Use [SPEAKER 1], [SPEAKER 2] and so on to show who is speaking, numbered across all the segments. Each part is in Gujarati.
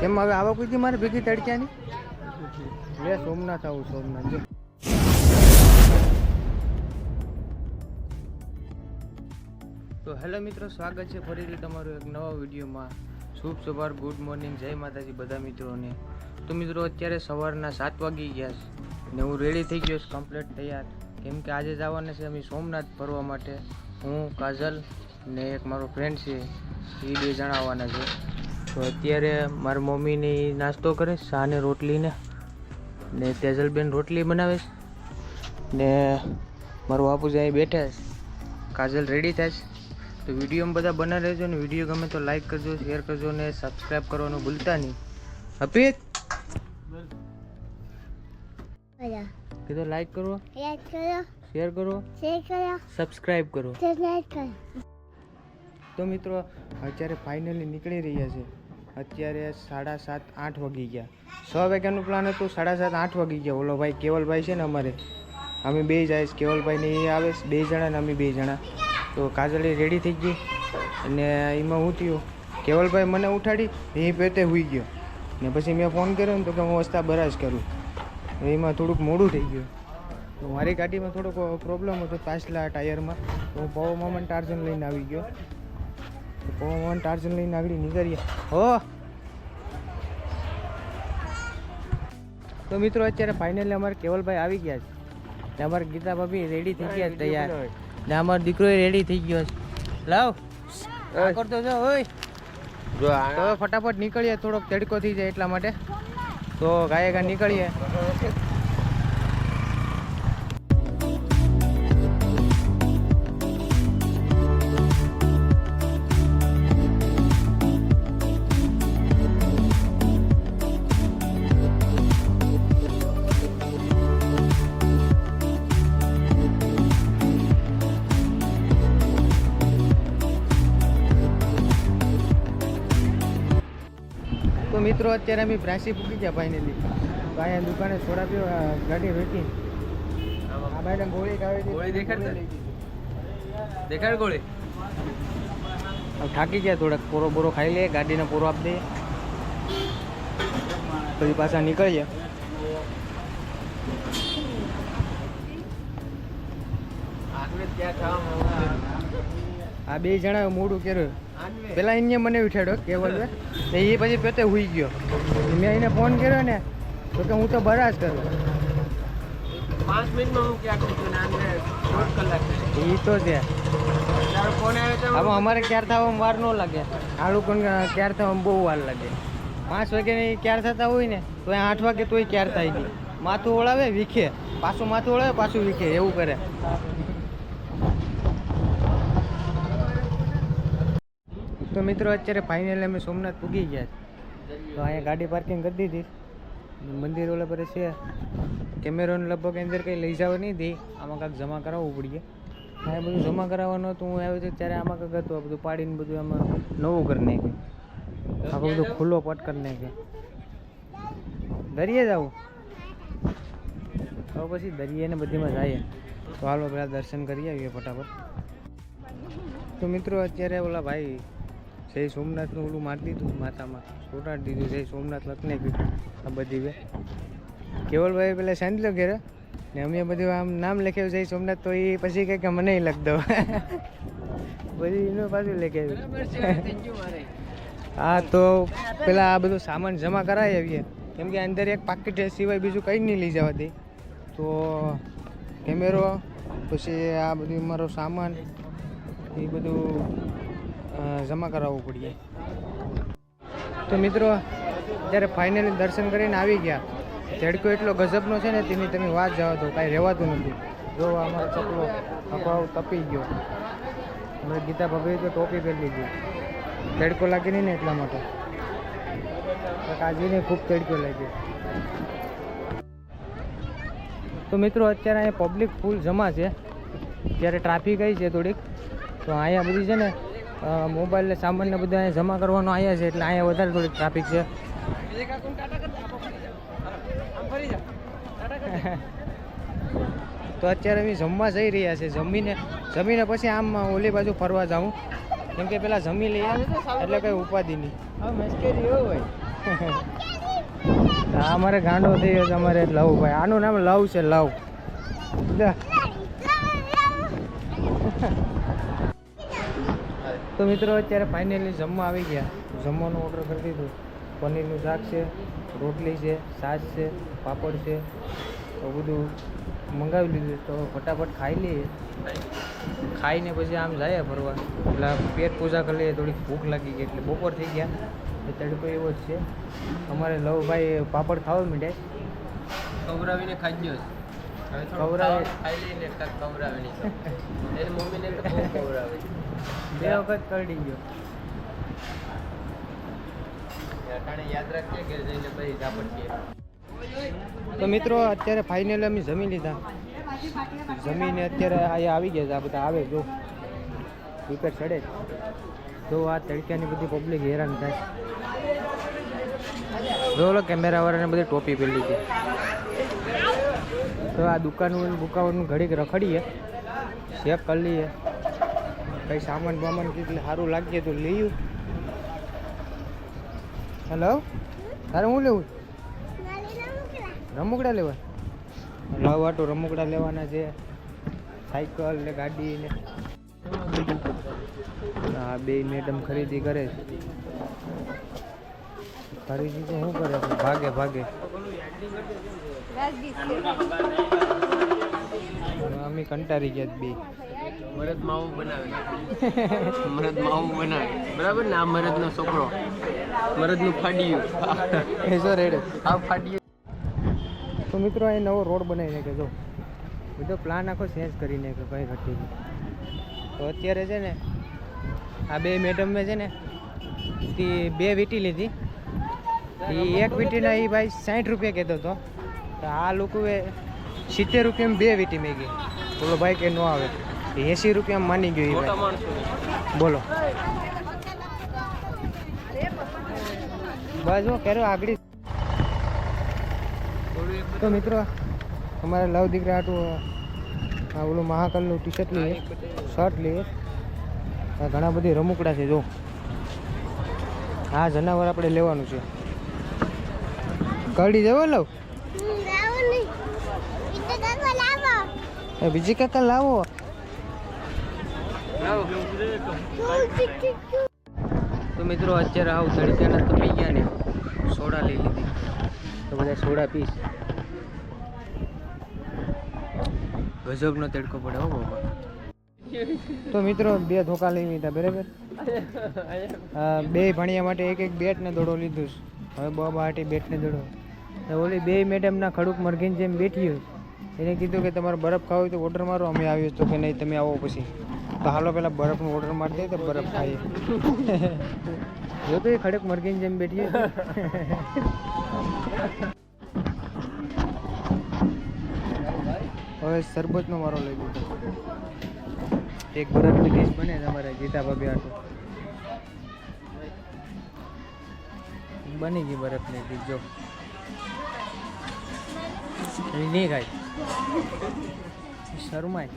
[SPEAKER 1] કેમ હવે આવક હતી મારે ભેગી તડક્યાની? લે સોમનાથ આવું, સોમનાથ. જો. તો હેલો મિત્રો, સ્વાગત છે ફરીથી તમારું એક નવા વિડીયોમાં. શુભ સવાર, ગુડ મોર્નિંગ, જય માતાજી બધા મિત્રોને. તો મિત્રો, અત્યારે સવારના સાત વાગી ગયા છે ને હું રેડી થઈ ગયો છું કમ્પ્લીટ તૈયાર. કેમ કે આજે જવાના છે અમે સોમનાથ ફરવા માટે. હું, કાજલ ને એક મારો ફ્રેન્ડ છે એ બે જણા આવવાના છે. તો અત્યારે મારી મમ્મીને નાસ્તો કરે છે, રોટલીને. ને રોટલી ને ને તેજલબેન રોટલી બનાવે છે. ને મારો બાપુજી અહીં બેઠા છે. કાજલ રેડી થાય છે. તો વિડીયોમાં બધા બના રહેજો ને વીડિયો ગમે તો લાઈક કરજો શેર કરજો ને સબસ્ક્રાઈબ કરવાનું ભૂલતા નહીં.
[SPEAKER 2] હપીત
[SPEAKER 1] કીધો લાઈક કરો શેર કરો.
[SPEAKER 2] શેર કરો
[SPEAKER 1] સબસ્ક્રાઈબ કરો.
[SPEAKER 2] સબસ્ક્રાઇબ કરો.
[SPEAKER 1] તો મિત્રો, અત્યારે ફાઇનલી નીકળી રહ્યા છે. અત્યારે સાડા સાત, આઠ વાગી ગયા. છ વાગ્યાનું પ્લાન હતું, સાડા સાત, આઠ વાગી ગયા. ઓલો ભાઈ, કેવલભાઈ છે ને અમારે. અમે બે જાય કેવલભાઈ ને એ આવે બે જણા ને અમે બે જણા. તો કાજલ રેડી થઈ ગઈ. અને એમાં હું થયું? કેવલભાઈ મને ઉઠાડી એ પેતે હુઈ ગયો. ને પછી મેં ફોન કર્યો ને તો કે હું વસ્તા બરાજ કરું. એમાં થોડુંક મોડું થઈ ગયું. તો મારી ગાડીમાં થોડોક પ્રોબ્લેમ હતો પાછલા ટાયરમાં તો હું પવન મામન ટાર્જન લઈને આવી ગયો. પવન ટાર્જન લઈને આગળ નીકળીએ. હો. તો મિત્રો અત્યારે ફાઇનલી અમારે કેવલભાઈ આવી ગયા છે. ને અમારે ગીતા ભાભી રેડી થઈ ગયા તૈયાર. ને અમારો દીકરો રેડી થઈ ગયો છે. લાવ. કરતો જો ઓય. તો ફટાફટ નીકળીએ થોડોક તડકો થઈ જાય એટલા માટે. તો ગાયે ગા નીકળીએ. તો મિત્રો અત્યારે અમે પ્રાસી પૂકી ગયા ફાઇનલી તો અહીંયા દુકાને સોડા પીવા ગાડી વેચી. આ ભાઈને ગોળી ખાવી
[SPEAKER 3] ગોળી દેખાડ. દેખાડ ગોળી.
[SPEAKER 1] થાકી ગયા થોડાક પૂરો બોરો ખાઈ લે ગાડીને પૂરો આપી દઈએ પછી પાછા નીકળીએ. આ બે જણા મોડું કર્યું. પેલા એને મને ઉઠાડ્યો કેવલ એ પછી પોતે હુઈ ગયો. મેં એને ફોન કર્યો ને તો કે હું તો બરાજ કરું.
[SPEAKER 3] પાંચ મિનિટમાં હું ક્યાં છું.
[SPEAKER 1] એ તો છે. આમાં અમારે ક્યાર થવામાં વાર ન લાગે. આ લોકોને ક્યાર થવામાં બહુ વાર લાગે. પાંચ વાગે ક્યાર થતા હોય ને તો આઠ વાગે તોય ક્યાર થાય નહીં. માથું ઓળાવે વીખે. પાછું માથું ઓળાવે પાછું વીખે એવું કરે. તો મિત્રો, અત્યારે ફાઇનલ અમે સોમનાથ પૂગી ગયા છે. તો અહીંયા ગાડી પાર્કિંગ કરી દીધી. મંદિર ઓલા પર છે. કેમેરોને લગભગ અંદર કંઈ લઈ જવા નહીં દે. આમાં કાંઈક જમા કરાવવું પડીએ આ બધું જમા કરાવવાનું હતું. હું આવ્યો હતો ત્યારે આમાં કંઈક હતું. આ બધું પાડીને બધું આમાં નવું કરી નાખ્યું. આખું બધું ખુલ્લો પટ કરી નાખ્યો. દરિયે જવું. તો પછી દરિયાને બધીમાં જઈએ. તો હાલો, પેલા દર્શન કરી આવીએ ફટાફટ. તો મિત્રો, અત્યારે ઓલા ભાઈ જય સોમનાથનું ઓલું મારી દીધું માથામાં ચોટાડી દીધું, જય સોમનાથ લખને કીધું. આ બધી બે. કેવલભાઈ પેલા સાંજલો ઘેરે? ને અમે બધું આમ નામ લખ્યું જય સોમનાથ, તો એ પછી કંઈક મને લખ દો. પછી એનું પાછું લખાવ્યું હા, તો પેલા આ બધું સામાન જમા કરાવી આવીએ. કેમ કે અંદર એક પાકીટ સિવાય બીજું કંઈ નહીં લઈ જવા દે તો કેમેરો પછી આ બધું મારો સામાન, એ બધું જમા કરાવવું પડીએ. તો મિત્રો, જ્યારે ફાઇનલી દર્શન કરીને આવી ગયા, ઝડકો એટલો ગજબનો છે ને, તેની તમે વાત જવા તો કાંઈ રહેવાતું નથી. જો અમારો ચકલો અભાવ તપી ગયો. અમે ગીતા ભગવી તો ટોપી પહેરી લીધી. તડકો લાગે નહીં ને એટલા માટે. કાજીને ખૂબ તડકો લાગ્યો. તો મિત્રો, અત્યારે અહીંયા પબ્લિક ફૂલ જમા છે. જ્યારે ટ્રાફિક આવી છે થોડીક, તો અહીંયા બધી છે ને મોબાઈલ સામાનને બધા અહીંયા જમા કરવાનો આવ્યા છે એટલે અહીંયા વધારે થોડીક ટ્રાફિક છે. તો અત્યારે અમે જમવા જઈ રહ્યા છે. જમીને જમીને પછી આમ ઓલી બાજુ ફરવા જાઉં. કેમ કે પેલા જમી લઈએ, એટલે કઈ ઉપાધિ નહીં. આ અમારે ગાંડો થઈ ગયો છે અમારે લવ ભાઈ. આનું નામ લવ છે લવ. તો મિત્રો, અત્યારે ફાઇનલી જમવા આવી ગયા. જમવાનું ઓર્ડર કરી દીધું. પનીરનું શાક છે, રોટલી છે, છાશ છે, પાપડ છે. તો બધું મંગાવી લીધું. તો ફટાફટ ખાઈ લઈએ. ખાઈને પછી આમ જાય ફરવા. એટલે પેટ પૂજા કરી લઈએ. થોડીક ભૂખ લાગી ગઈ એટલે બપોર થઈ ગયા. તડકો એવો જ છે. અમારે લવભાઈ પાપડ ખાવા મીડે
[SPEAKER 3] ખવડાવીને ખાઈ ગયો થોડું
[SPEAKER 1] ખવડાવી-
[SPEAKER 3] ખાઈ લઈને કાંઈક ખવડાવીને એની મમ્મીને તો બહુ ખવડાવે
[SPEAKER 1] બે વખત કરડી ગયો.
[SPEAKER 3] અટાણે યાદ રાખીએ ઘેર જઈને પછી ઝાપટ
[SPEAKER 1] તો મિત્રો અત્યારે ફાઇનલ અમે જમી લીધા. જમીને અત્યારે અહીંયા આવી ગયા છે આ બધા આવે જો. વિકેટ ચડે. તો આ તડક્યાની બધી પબ્લિક હેરાન થાય. જો કેમેરાવાળાને બધી ટોપી પહેરી છે તો આ દુકાનનું દુકાનનું ઘડીક રખડીએ ચેક કરી લઈએ. કંઈ સામાન બામાન કેટલું સારું લાગીએ તો લઈએ હેલો તારે હું લેવું? રમકડા લેવા. લાવ આટો રમકડા લેવાના છે. સાયકલ ને ગાડી ને. હા બે મેડમ ખરીદી કરે છે. ખરીદી તો શું કરે ભાગે ભાગે. અમે કંટાળી ગયા બે.
[SPEAKER 3] મરદ માવું બનાવે. મરદ માવું બનાવે. બરાબર ને? આ મરદનો છોકરો. મરદનું ફાડ્યું.
[SPEAKER 1] એ જો રેડે.
[SPEAKER 3] આ ફાડ્યું.
[SPEAKER 1] તો મિત્રો એ નવો રોડ બનાવી નાખે જો. બધો પ્લાન આખો ચેન્જ કરી નાખ્યો ભાઈ ઘટી તો અત્યારે છે ને આ બે મેડમ છે ને તે બે વીટી લીધી. એ એક વીટીના એ ભાઈ સાઠ રૂપિયા કહેતો હતો. તો આ લોકોએ સિત્તેર રૂપિયામાં બે વીટી મેગી. બોલો ભાઈ કે ન આવે. એંસી રૂપિયામાં માની ગયો બોલો. બસ જો કેરો આગળ. તો મિત્રો અમારે લવ દીકરા હતું આ ઓલું મહાકાલનું ટી શર્ટ લઈએ શર્ટ લઈએ ઘણા બધી રમુકડા છે જો. આ જનાવર આપણે લેવાનું છે. કરડી જવો લવ. એ બીજી કાકા લાવો. તો મિત્રો અત્યારે આવું તડકાના તો પી ગયા ને સોડા લઈ લીધી. તો બધા સોડા પીશ. ગજબનો તડકો પડે હો બાબા. તો મિત્રો બે ધોકા લઈ લીધા બરાબર? બે ભણ્યા માટે એક એક બેટ ને દોડો લીધું હવે બાબા હાટે બેટ ને દોડો. ઓલી બે મેડમના ખડુક મરઘીન જેમ બેઠી હોય, એને કીધું કે તમારે બરફ ખાવો હોય તો ઓર્ડર મારો, અમે આવ્યો તો કે નહીં, તમે આવો પછી. તો હાલો પહેલાં બરફનો ઓર્ડર મારી દે તો બરફ ખાઈએ. જો તો એ ખડક મરઘીન જેમ બેઠી હવે શરબતનો મારો લઈ લીધો. એક બરફની ડીશ બને તમારે ગીતા ભાભી આટલું બની ગઈ બરફની ડીશ જો. નહીં શરમાય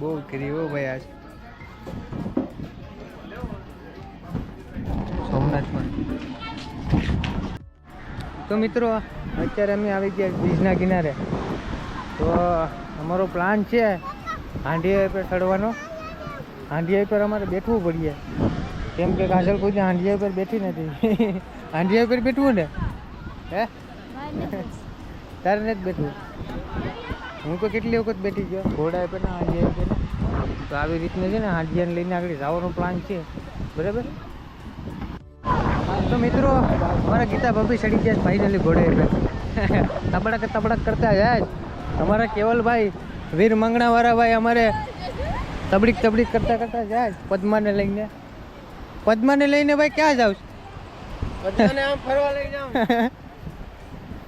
[SPEAKER 1] બહુ કરી હો ભાઈ આજ. સોમનાથમાં તો મિત્રો, અત્યારે અમે આવી ગયા બ્રિજના કિનારે. તો અમારો પ્લાન છે, હાંડીયા પર ચડવાનો. હાંડીયા પર અમારે બેઠવું પડીએ કેમ કે કાજલ કોઈ હાંડિયા ઉપર બેઠી નથી? હાંડિયા ઉપર બેઠવું ને? હે? તારે નથી બેઠવું હું તો કેટલી વખત બેઠી ગયો. ઘોડા ઉપર ના હાંડિયા ઉપર તો આવી રીતને છે ને હાંડિયાને લઈને આગળ જવાનો પ્લાન છે. બરાબર? તો મિત્રો, અમારા ગીતા ભાભી ચડી ગયા ફાઇનલી ઘોડે ઉપર તબડક તબડક કરતા જાય. અમારા કેવલભાઈ, વીર મંગણાવાળા ભાઈ અમારે તબડીક તબડીક કરતા કરતા જાય પદ્માને લઈને. પદ્માને લઈને ભાઈ ક્યાં જાવ
[SPEAKER 3] પદ્માને આમ ફરવા લઈ જાવ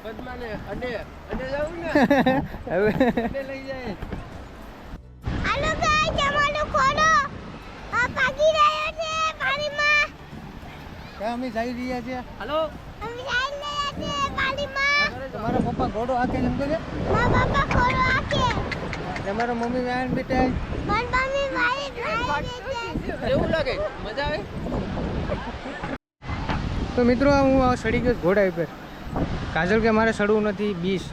[SPEAKER 3] પદ્માને અડે અડે જાઉં ને?
[SPEAKER 1] હવે
[SPEAKER 3] અડે લઈ જાય.
[SPEAKER 1] ક્યાં અમે જઈ રહ્યા છીએ?
[SPEAKER 3] હાલો?
[SPEAKER 1] તમારા પપ્પા ઘોડો હાકે એમ તો કે તમારા મમ્મી વ્યાન બેટા?
[SPEAKER 2] મારી છે.
[SPEAKER 3] એવું લાગે? મજા આવે?
[SPEAKER 1] તો મિત્રો હું સડી ગયો ઘોડા ઉપર કાજલ કે મારે સડવું નથી બીસ.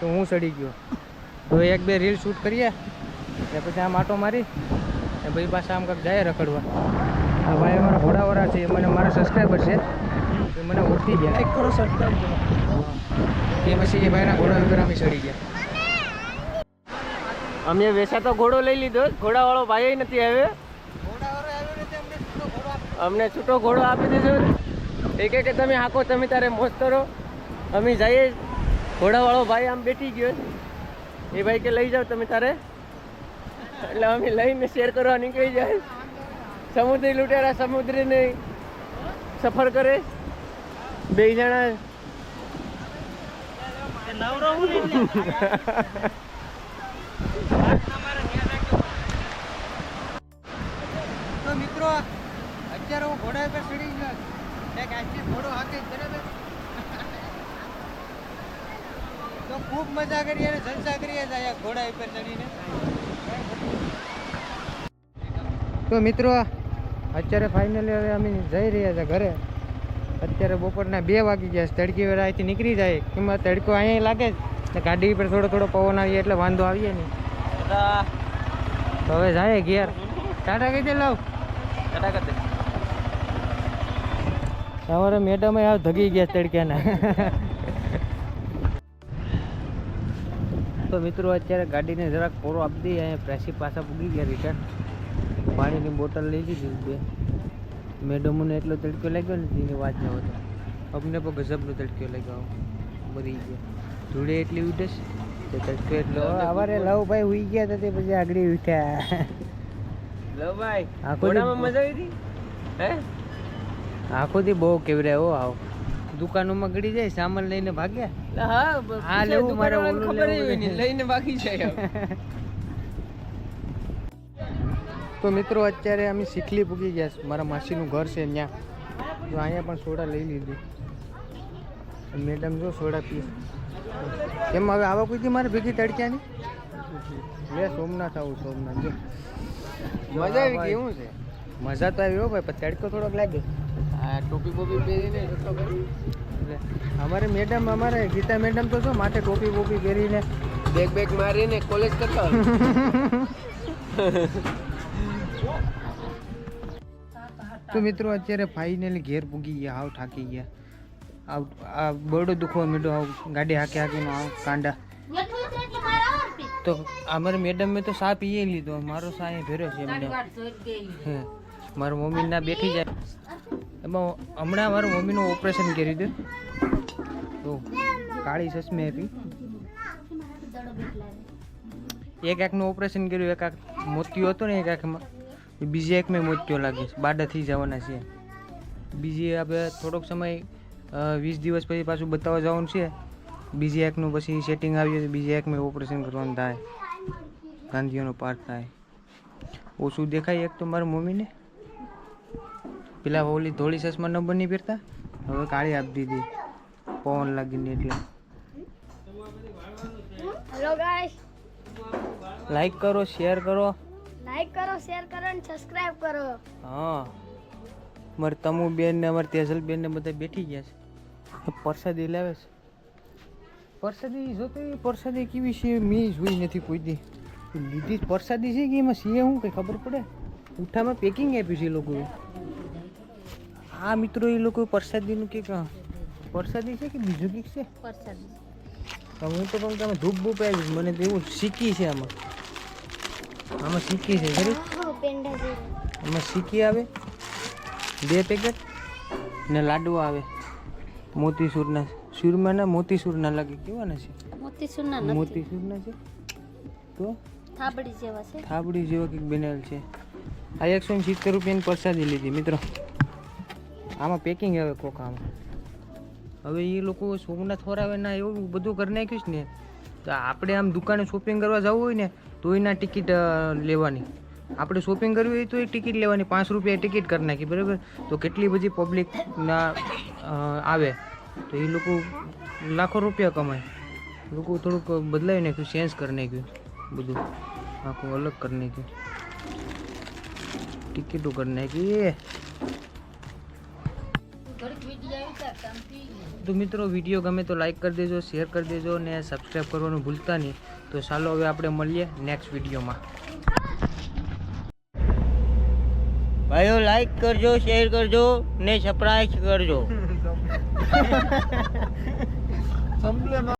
[SPEAKER 1] તો હું સડી ગયો. તો એક બે રીલ શૂટ કરીએ. ને પછી આમ આટો મારી. ને પછી પાછા આમ કંઈક જાય રખડવા. આ ભાઈ અમારા ઘોડાવાળા છે એ મને મારા સબસ્ક્રાઈબર છે. એ મને ઓળખી ગયા. એક કરો સબસ્ક્રાઈબ એ પછી એ ભાઈના ઘોડા ઉપર અમે સડી ગયા.
[SPEAKER 3] અમે વેસા તો ઘોડો લઈ લીધો. ઘોડાવાળો ભાઈ નથી આવ્યો. અમને છૂટો ઘોડો આપી દીધો. એક કે તમે હાકો, તમે તારે મોજ કરો. અમે જઈએ. ઘોડાવાળો ભાઈ આમ બેઠી ગયો. એ ભાઈ કે, લઈ જાઓ તમે તારે. એટલે અમે લઈને શેર કરવા નીકળી જાય. સમુદ્રી લૂંટેરા સમુદ્રીની સફર કરે. બે જણા.
[SPEAKER 1] તો મિત્રો, અત્યારે હું ઘોડા પર ચડી ઘોડો હાકે બરાબર. તો ખૂબ મજા કરી અને જલસા કરીએ અહીંયા ઘોડા ઉપર ચડીને. તો મિત્રો, અત્યારે ફાઇનલી હવે અમે જઈ રહ્યા છીએ ઘરે. અત્યારે બપોરના બે વાગી ગયા છે. તડકી વેળા અહીંથી નીકળી જાય. એમાં તડકો અહીંયા લાગે જ. ગાડી ઉપર થોડો થોડો પવન આવીએ એટલે વાંધો આવીએ નહીં. તો હવે જાય ઘેર. ટાટા કહી દે લાવ. અમારે મેડમ આ ધગી ગયા તડક્યાના તો મિત્રો અત્યારે ગાડીને જરાક કોરો આપી દઈએ અહીંયા પ્રેસી પાછા પૂગી ગયા રિટર્ન પાણીની બોટલ લઈ લીધી બે. મેડમોને એટલો તડક્યો લાગ્યો નથી એની વાત ન હતો અમને પણ ગજબનો તડક્યો લાગ્યો મરી ગયો. ધૂળે એટલી ઉઠે છે. તડક્યો એટલો અમારે લવ ભાઈ ઉઈ ગયા હતા તે પછી આગળ ઉઠ્યા.
[SPEAKER 3] લો ભાઈ
[SPEAKER 1] આખો દી-
[SPEAKER 3] ઘોડામાં મજા આવી હતી? હે?
[SPEAKER 1] આખોથી બહુ હો આવ. દુકાનોમાં ગળી જાય સામાન લઈને ભાગ્યા?
[SPEAKER 3] હા
[SPEAKER 1] આ લેવું મારે ઓલું
[SPEAKER 3] ખબર નહીં, લઈને ભાગી જાય
[SPEAKER 1] તો મિત્રો અત્યારે અમે શીખલી પૂગી ગયા મારા માસીનું ઘર છે ત્યાં. તો અહીંયા પણ સોડા લઈ લીધી. મેડમ જો સોડા પી કેમ હવે આવા કોઈ દી મારે ભેગી તડક્યાની? લે સોમનાથ આવું સોમનાથ. જો.
[SPEAKER 3] મજા આવી ગઈ. શું છે?
[SPEAKER 1] મજા તો આવી હો ભાઈ પણ તડકો થોડોક લાગ્યો
[SPEAKER 3] આ ટોપી બોપી પહેરીને
[SPEAKER 1] અમારે મેડમ અમારે ગીતા મેડમ તો જો માથે ટોપી બોપી પહેરીને.
[SPEAKER 3] બેગ બેગ મારીને કોલેજ કરતા.
[SPEAKER 1] તો મિત્રો અત્યારે ફાઇનલી ઘેર પૂગી ગયા હાવ થાકી ગયા. આવ આ બરડો દુખવા મીડો આવ ગાડી હાકે હાકીનો આવ કાંડા. તો અમારે મેડમે તો સાપ પીએ લીધો. મારો સા અહીં ભેરો છે મને મારી મમ્મી ના બેઠી જાય. એમાં હમણાં મારું મમ્મીનું ઓપરેશન કર્યું હતું. તો કાળી ચશ્મે આપી એક આંખનું ઓપરેશન કર્યું એક આંખ મોતિયો હતો ને એક આંખમાં બીજી બીજી આંખમાં મોતિયો લાગે. છે બાડા થઈ જવાના છે. બીજી આપણે થોડોક સમય વીસ દિવસ પછી પાછું બતાવવા જવાનું છે. બીજી એકનું પછી સેટિંગ આવી તો બીજી એકમાં ઓપરેશન કરવાનું થાય. ગાંધીઓનો પાર્ટ થાય. ઓછું દેખાય એક તો મારી મમ્મીને. પેલા ઓલી ધોળી ચશ્મા નંબર નહીં પહેરતા? હવે કાળી આપી દીધી. પવન લાગીને એટલે.
[SPEAKER 2] હેલો ગાઈસ
[SPEAKER 1] લાઈક કરો શેર કરો.
[SPEAKER 2] લાઈક કરો શેર કરો અને સબસ્ક્રાઇબ કરો.
[SPEAKER 1] હા. મારે તમુ બેન ને અમારે તેજલ બેન ને બધા બેઠી ગયા છે. પરસાદી લાવે છે. પરસાદી જોતો પરસાદી કેવી છે મેં જોઈ નથી કોઈ દી. લીધી પરસાદી છે કે એમાં સીએ શું કંઈ ખબર પડે? ઉઠામાં પેકિંગ આપ્યું છે એ લોકોએ. આ મિત્રો એ લોકો પરસાદીનું કે પરસાદી છે કે બીજું કંઈક છે? તો હું તો કહું કે આમાં ધૂપ બૂપ આવી મને તો એવું શીખી છે આમાં. આમાં શીખી છે ખરી? આમાં શીખી આવે? બે પેકેટ ને લાડવા આવે મોતીસૂરના સુરમાના મોતીસૂરના લાગે કેવાના છે?
[SPEAKER 2] મોતીસૂરના
[SPEAKER 1] મોતીસૂરના છે? તો?
[SPEAKER 2] થાબડી જેવા છે.
[SPEAKER 1] થાબડી જેવા કંઈક બનેલ છે. આ એકસો ને સિત્તેર રૂપિયાની પ્રસાદી લીધી મિત્રો. આમાં પેકિંગ આવે કોકામાં હવે એ લોકો સોમનાથ ફરાવે ના એવું બધું કરી નાખ્યું છે ને તો આપણે આમ દુકાને શોપિંગ કરવા જવું હોય ને તો એના ટિકિટ લેવાની. આપણે શોપિંગ કરવી હોય તો એ ટિકિટ લેવાની પાંચ રૂપિયા ટિકિટ કરી નાખી બરાબર? તો કેટલી બધી પબ્લિક ના આવે. તો એ લોકો લાખો રૂપિયા કમાય. લોકો થોડુંક બદલાવી નાખ્યું ચેન્જ કરી નાખ્યું બધું. આખું અલગ કરી નાખ્યું. ટિકિટો કરી નાખી. તો મિત્રો વીડિયો ગમે તો લાઈક કરી દેજો શેર કરી દેજો ને સબસ્ક્રાઈબ કરવાનું ભૂલતા નહીં. તો ચાલો હવે આપણે મળીએ નેક્સ્ટ વિડીયોમાં
[SPEAKER 4] ભાઈઓ લાઈક કરજો શેર કરજો ને સપ્રાઈઝ કરજો. சம்பளம்?